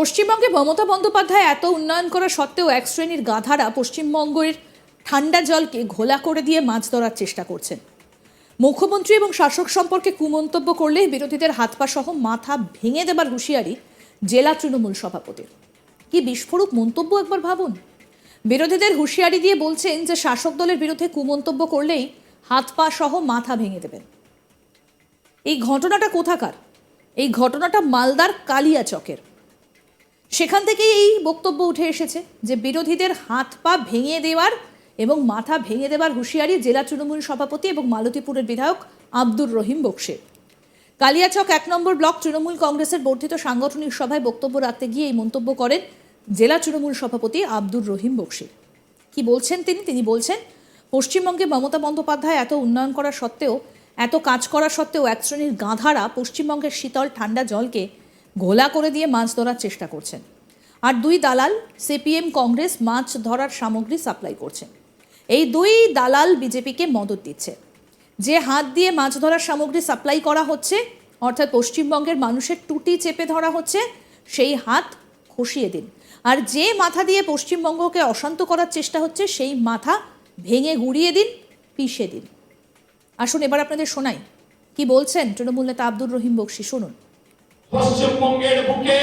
পশ্চিমবঙ্গে মমতা বন্দ্যোপাধ্যায় এত উন্নয়ন করা সত্ত্বেও এক শ্রেণির গাধারা পশ্চিমবঙ্গের ঠান্ডা জলকে ঘোলা করে দিয়ে মাছ ধরার চেষ্টা করছেন। মুখ্যমন্ত্রী এবং শাসক সম্পর্কে কুমন্তব্য করলে বিরোধীদের হাত পা সহ মাথা ভেঙে দেবার হুঁশিয়ারি জেলা তৃণমূল সভাপতির। কি বিস্ফোরক মন্তব্য একবার ভাবুন। বিরোধীদের হুঁশিয়ারি দিয়ে বলছেন যে শাসক দলের বিরুদ্ধে কুমন্তব্য করলেই হাত পা সহ মাথা ভেঙে দেবেন। এই ঘটনাটা কোথাকার? এই ঘটনাটা মালদার কালিয়াচকের। সেখান থেকেই এই বক্তব্য উঠে এসেছে যে বিরোধীদের হাত পা ভেঙে দেওয়ার এবং মাথা ভেঙে দেওয়ার হুঁশিয়ারি জেলা তৃণমূল সভাপতি এবং মালতীপুরের বিধায়ক আব্দুর রহিম বক্সে কালিয়াচক এক নম্বর ব্লক তৃণমূল কংগ্রেসের বর্ধিত সাংগঠনিক সভায় বক্তব্য রাখতে গিয়ে এই মন্তব্য করেন জেলা তৃণমূল সভাপতি আব্দুর রহিম বক্সি কি বলছেন তিনি? তিনি বলছেন, পশ্চিমবঙ্গে মমতা বন্দ্যোপাধ্যায় এত উন্নয়ন করা সত্ত্বেও, এত কাজ করা সত্ত্বেও এক শ্রেণির গাঁধারা পশ্চিমবঙ্গের শীতল ঠান্ডা জলকে ঘোলা করে দিয়ে মাছ ধরার চেষ্টা করছেন। আর দুই দালাল সিপিএম কংগ্রেস মাছ ধরার সামগ্রী সাপ্লাই করছেন এই দুই দালাল বিজেপিকে মদত দিচ্ছে। যে হাত দিয়ে মাছ ধরার সামগ্রী সাপ্লাই করা হচ্ছে, অর্থাৎ পশ্চিমবঙ্গের মানুষের টুটি চেপে ধরা হচ্ছে, সেই হাত খসিয়ে দিন। আর যে মাথা দিয়ে পশ্চিমবঙ্গকে অশান্ত করার চেষ্টা হচ্ছে, সেই মাথা ভেঙে গুড়িয়ে দিন, পিষে দিন। আসুন এবার আপনাদের শোনাই। কি বলছেন তৃণমূল নেতা আব্দুর রহিম বক্সি? শুনুন। পশ্চিমবঙ্গের বুকে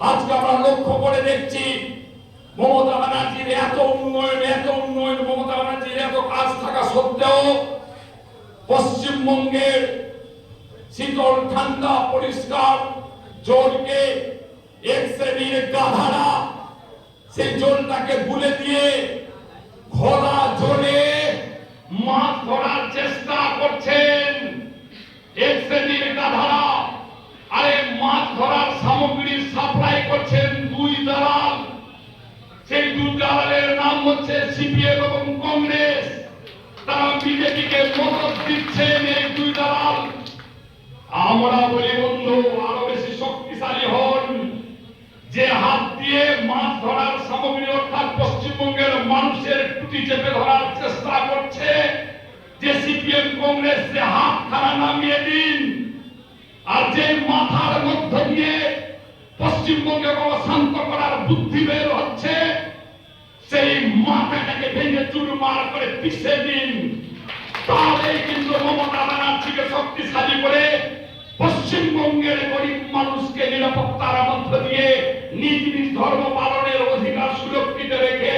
আজকে আমরা লক্ষ্য করে দেখছি মমতা ব্যানার্জির এত উন্নয়ন এত উন্নয়ন, মমতা ব্যানার্জির এত কাজ থাকা সত্ত্বেও পশ্চিমবঙ্গের শীতল, ঠান্ডা, পরিষ্কার, জলকে এক শ্রেণির গাধারা সেই জলটাকে বুলে দিয়ে ঘোলা জলে মাছ ধরার চেষ্টা করছেন এক শ্রেণির গাধারা আরে মাছ ধরার সামগ্রী সাপ্লাই করছেন দুই দালাল। সেই দুই দালালের নাম হচ্ছে সিপিএম এবং কংগ্রেস। তারা বিজেপিকে মদত দিচ্ছেন এই দুই দালাল। আমরা বলি, বন্ধু, আরও বেশি শক্তিশালী হন। যে হাত দিয়ে মাছ ধরার সামগ্রী অর্থাৎ পশ্চিমবঙ্গের মানুষের টুটি চেপে ধরার চেষ্টা করছে, যে সিপিএম কংগ্রেস হাত খানা নামিয়ে দিন। আর যে মাথার মধ্য দিয়ে পশ্চিমবঙ্গে শান্ত করার বুদ্ধি বের হচ্ছে? সেই মাথাটাকে ভেঙে চুরমার করে পিষে দিন। তাহলে কিন্তু মমতা ব্যানার্জিকে শক্তিশালী করে পশ্চিমবঙ্গের গরিব মানুষকে নিরাপত্তার মধ্য দিয়ে নিজ নিজ ধর্ম পালনের অধিকার সুরক্ষিত রেখে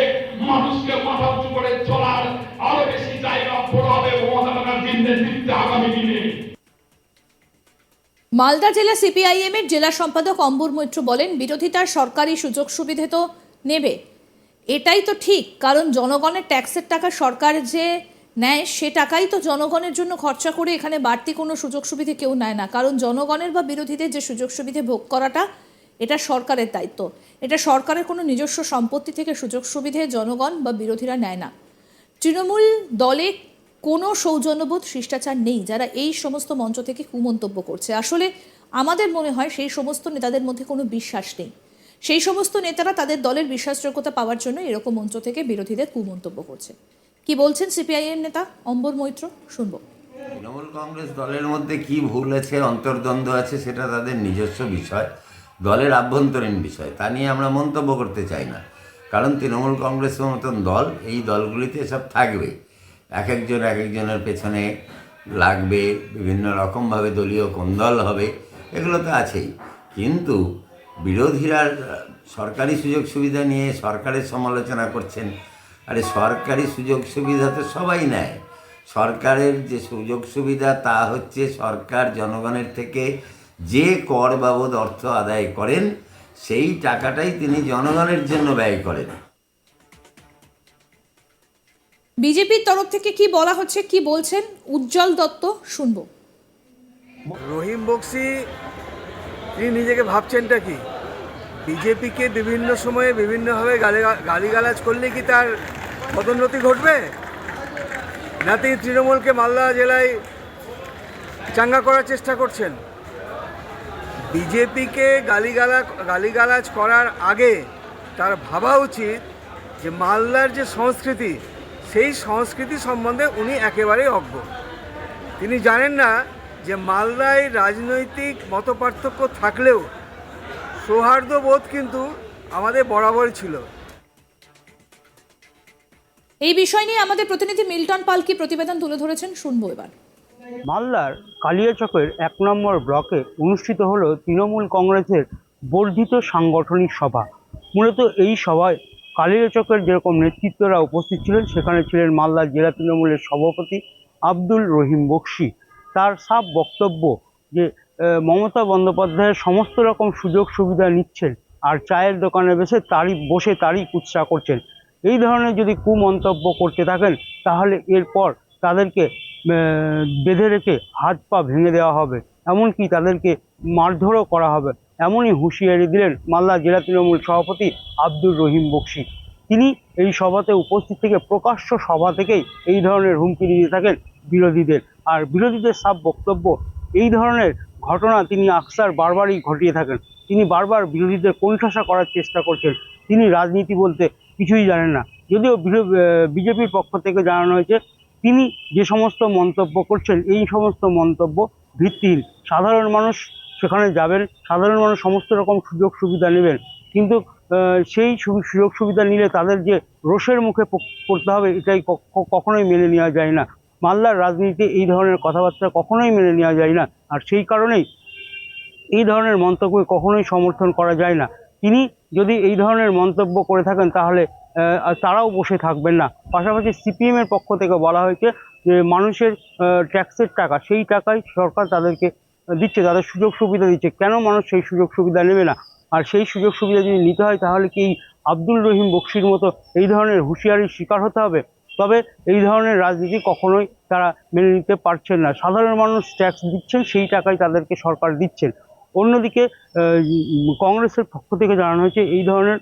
মানুষকে মাথা উঁচু করে চলার আরও বেশি জায়গা বড় হবে। মমতা ব্যানার্জির নেতৃত্বে আগামী মালদা জেলা সিপিআইএম এর জেলা সম্পাদক অম্বর মৈত্র বলেন, বিরোধিতার সরকারি সুযোগ সুবিধে তো নেবে। এটাই তো ঠিক, কারণ জনগণের ট্যাক্সের টাকা সরকার যে নেয়, সে টাকাই তো জনগণের জন্য খরচা করে এখানে বাড়তি কোনো সুযোগ সুবিধে কেউ নেয় না। কারণ জনগণের বা বিরোধীদের যে সুযোগ সুবিধে ভোগ করাটা, এটা সরকারের দায়িত্ব। এটা সরকারের কোনো নিজস্ব সম্পত্তি থেকে সুযোগ সুবিধে জনগণ বা বিরোধীরা নেয় না। তৃণমূল দলে কোনো সৌজন্যবোধ, শিষ্টাচার নেই যারা এই সমস্ত মঞ্চ থেকে কুমন্তব্য করছে। আসলে আমাদের মনে হয় সেই সমস্ত নেতাদের মধ্যে কোনো বিশ্বাস নেই। সেই সমস্ত নেতারা তাদের দলের বিশ্বাসযোগ্যতা পাওয়ার জন্য এরকম মঞ্চ থেকে বিরোধীদের কুমন্তব্য করছে। কি বলছেন সিপিআইএম নেতা অম্বর মৈত্র? শুনব। তৃণমূল কংগ্রেস দলের মধ্যে কি ভুল আছে, অন্তর্দ্বন্দ্ব আছে, সেটা তাদের নিজস্ব বিষয়, দলের আভ্যন্তরীণ বিষয়, তা নিয়ে আমরা মন্তব্য করতে চাই না। কারণ তৃণমূল কংগ্রেসের মতন দল, এই দলগুলিতে সব থাকবে এক একজন এক একজনের পেছনে লাগবে, বিভিন্ন রকমভাবে দলীয় কোন্দল হবে, এগুলো তো আছেই। কিন্তু বিরোধীরা সরকারি সুযোগ সুবিধা নিয়ে সরকারের সমালোচনা করছেন, আরে সরকারি সুযোগ সুবিধা তো সবাই নেয়। সরকারের যে সুযোগ সুবিধা তা হচ্ছে সরকার জনগণের থেকে যে কর বাবদ অর্থ আদায় করেন, সেই টাকাটাই তিনি জনগণের জন্য ব্যয় করেন। বিজেপির তরফ থেকে কি বলা হচ্ছে, কি বলছেন? উজ্জ্বল দত্ত, শুনব। রহিম বক্সি, তিনি নিজেকে ভাবছেনটা কি? বিজেপিকে বিভিন্ন সময়ে বিভিন্নভাবে গালি গালিগালাজ করলে কি তার পদোন্নতি ঘটবে? না তিনি তৃণমূলকে মালদা জেলায় চাঙ্গা করার চেষ্টা করছেন? বিজেপিকে গালিগালা গালিগালাজ করার আগে তার ভাবা উচিত যে মালদার যে সংস্কৃতি সেই সংস্কৃতি সম্বন্ধে উনি একেবারেই অজ্ঞ। তিনি জানেন না যে মালদায় রাজনৈতিক মতপার্থক্য থাকলেও সৌহার্দ্য বোধ কিন্তু আমাদের বরাবর ছিল। এই বিষয় নিয়ে আমাদের প্রতিনিধি মিল্টন পালকি প্রতিবেদন তুলে ধরেছেন শুনব এবার। মালদার কালিয়াচকের এক নম্বর ব্লকে অনুষ্ঠিত হলো তৃণমূল কংগ্রেসের বর্ধিত সাংগঠনিক সভা। মূলত এই সভায় কালিয়াচকের যেরকম নেতৃত্বরা উপস্থিত ছিলেন, সেখানে ছিলেন মালদার জেলা তৃণমূলের সভাপতি আব্দুল রহিম বক্সি। তার সাফ বক্তব্য যে মমতা বন্দ্যোপাধ্যায়ের সমস্ত রকম সুযোগ সুবিধা নিচ্ছেন আর চায়ের দোকানে বসে তারই বসে তারই কুৎসা করছেন। এই ধরনের যদি কুমন্তব্য করতে থাকেন, তাহলে এরপর তাদেরকে বেঁধে রেখে হাত পা ভেঙে দেওয়া হবে। এমনকি তাদেরকে মারধরও করা হবে। এমনই হুঁশিয়ারি দিলেন মালদা জেলা তৃণমূল সভাপতি আব্দুর রহিম বক্সি। তিনি এই সভাতে উপস্থিত থেকে প্রকাশ্য সভা থেকেই এই ধরনের হুমকি দিয়ে থাকেন বিরোধীদের। আর বিরোধীদের সব বক্তব্য এই ধরনের ঘটনা তিনি আকসার বারবারই ঘটিয়ে থাকেন। তিনি বারবার বিরোধীদের কোণঠাসা করার চেষ্টা করছেন। তিনি রাজনীতি বলতে কিছুই জানেন না। যদিও বিজেপির পক্ষ থেকে জানানো হয়েছে, তিনি যে সমস্ত মন্তব্য করছেন, এই সমস্ত মন্তব্য ভিত্তিহীন। সাধারণ মানুষ সেখানে যাবেন, সাধারণ মানুষ সমস্ত রকম সুযোগ সুবিধা নেবেন। কিন্তু সেই সুযোগ সুবিধা নিলে তাদের যে রোষের মুখে পড়তে হবে, এটাই কখনোই মেনে নেওয়া যায় না। মালদার রাজনীতি এই ধরনের কথাবার্তা কখনোই মেনে নেওয়া যায় না। আর সেই কারণেই এই ধরনের মন্তব্যকে কখনোই সমর্থন করা যায় না। তিনি যদি এই ধরনের মন্তব্য করে থাকেন, তাহলে তারাও বসে থাকবেন না। পাশাপাশি সিপিএমের পক্ষ থেকে বলা হয়েছে যে, মানুষের ট্যাক্সের টাকা, সেই টাকাই সরকার তাদেরকে দিচ্ছে, তাদের সুযোগ সুবিধা দিচ্ছে। কেন মানুষ সেই সুযোগ সুবিধা নেবে না? আর সেই সুযোগ সুবিধা যদি নিতে হয়, তাহলে কি এই আব্দুল রহিম বক্সির মতো এই ধরনের হুঁশিয়ারির শিকার হতে হবে? তবে এই ধরনের রাজনীতি কখনোই তারা মেনে নিতে পারছেন না। সাধারণ মানুষ ট্যাক্স দিচ্ছেন, সেই টাকাই তাদেরকে সরকার দিচ্ছেন। অন্যদিকে কংগ্রেসের পক্ষ থেকে জানানো হয়েছে, এই ধরনের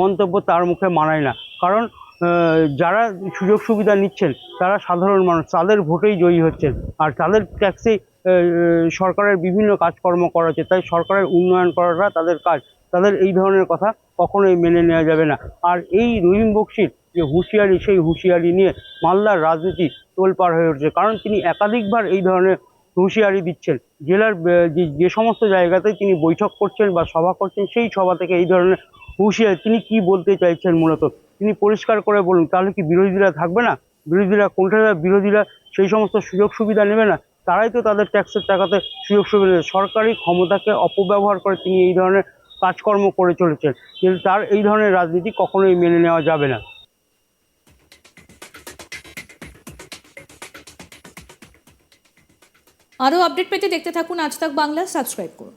মন্তব্য তার মুখে মানায় না। কারণ যারা সুযোগ সুবিধা নিচ্ছেন, তারা সাধারণ মানুষ, তাদের ভোটেই জয়ী হচ্ছেন। আর তাদের ট্যাক্সে সরকারের বিভিন্ন কাজকর্ম করা হচ্ছে, তাই সরকারের উন্নয়ন করাটা তাদের কাজ। তাদের এই ধরনের কথা কখনোই মেনে নেওয়া যাবে না। আর এই রহিম বক্সির যে হুঁশিয়ারি, সেই হুঁশিয়ারি নিয়ে মালদার রাজনীতি তোলপাড় হয়ে উঠছে। কারণ তিনি একাধিকবার এই ধরনের হুঁশিয়ারি দিচ্ছেন। জেলার যে যে সমস্ত জায়গাতে তিনি বৈঠক করছেন বা সভা করছেন, সেই সভা থেকে এই ধরনের হুঁশিয়ারি, তিনি কি বলতে চাইছেন মূলত? তিনি পরিষ্কার করে বলুন, তাহলে কি বিরোধীরা থাকবে না? বিরোধীরা, কোনটা বিরোধীরা সেই সমস্ত সুযোগ সুবিধা নেবে না? তারাই তো তাদের ট্যাক্সের টাকাতে সুযোগ সুবিধা। সরকারি ক্ষমতাকে অপব্যবহার করে তিনি এই ধরনের কাজকর্ম করে চলেছেন। কিন্তু তার এই ধরনের রাজনীতি কখনোই মেনে নেওয়া যাবে না। আরও আপডেট পেতে দেখতে থাকুন আজ তাক বাংলা, সাবস্ক্রাইব করুন।